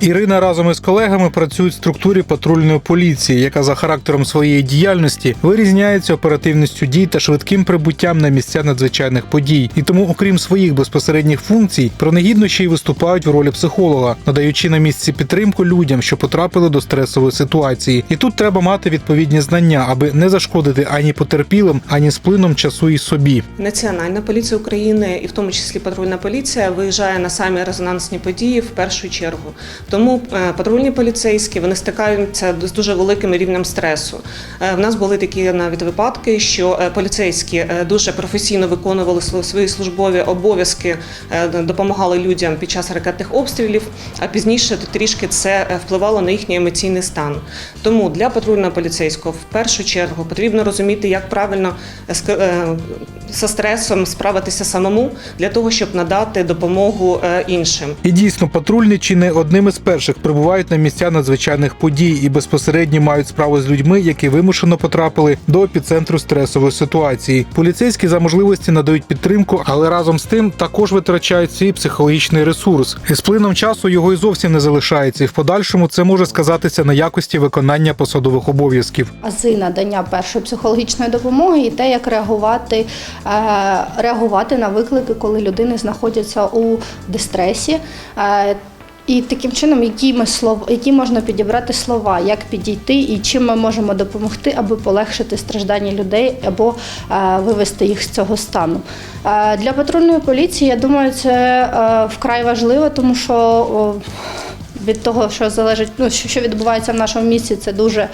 Ірина разом із колегами працюють в структурі патрульної поліції, яка за характером своєї діяльності вирізняється оперативністю дій та швидким прибуттям на місця надзвичайних подій. І тому, окрім своїх безпосередніх функцій, пронегідно ще й виступають в ролі психолога, надаючи на місці підтримку людям, що потрапили до стресової ситуації. І тут треба мати відповідні знання, аби не зашкодити ані потерпілим, ані з плином часу і собі. Національна поліція України, і в тому числі патрульна поліція, виїжджає на самі резонансні події в першу чергу. Тому е, патрульні поліцейські вони стикаються з дуже великим рівнем стресу. Е, В нас були такі навіть випадки, що е, поліцейські дуже професійно виконували свої службові обов'язки, допомагали людям під час ракетних обстрілів, а пізніше трішки це впливало на їхній емоційний стан. Тому для патрульного поліцейського в першу чергу потрібно розуміти, як правильно зі стресом справитися самому для того, щоб надати допомогу іншим. І дійсно, патрульні чи не одним із перших прибувають на місця надзвичайних подій і безпосередньо мають справу з людьми, які вимушено потрапили до епіцентру стресової ситуації. Поліцейські за можливості надають підтримку, але разом з тим також витрачають свій психологічний ресурс. І з плином часу його і зовсім не залишається, і в подальшому це може сказатися на якості виконання посадових обов'язків. ази надання першої психологічної допомоги і те, як реагувати, е, реагувати на виклики, коли людини знаходяться у дистресі. І таким чином, які ми слов, які можна підібрати слова, як підійти і чим ми можемо допомогти, аби полегшити страждання людей або е, вивести їх з цього стану. Е, Для патрульної поліції, я думаю, це е, вкрай важливо, тому що від того, що залежить, ну що, відбувається в нашому місті, це дуже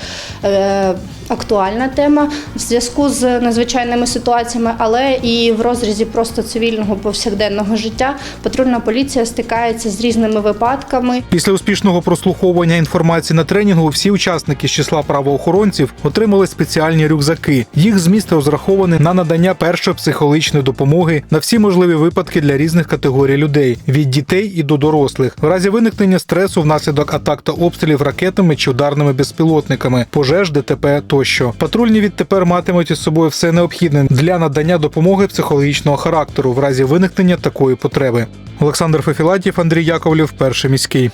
е, актуальна тема в зв'язку з надзвичайними ситуаціями, але і в розрізі просто цивільного повсякденного життя патрульна поліція стикається з різними випадками. Після успішного прослуховування інформації на тренінгу всі учасники з числа правоохоронців отримали спеціальні рюкзаки. Їх зміст розрахований на надання першої психологічної допомоги на всі можливі випадки для різних категорій людей від дітей і до дорослих, в разі виникнення стресу внаслідок атак та обстрілів ракетами чи ударними безпілотниками, пожеж, ДТП тощо. Патрульні відтепер матимуть із собою все необхідне для надання допомоги психологічного характеру в разі виникнення такої потреби. Олександр Фефілатів, Андрій Яковлів, перший міський.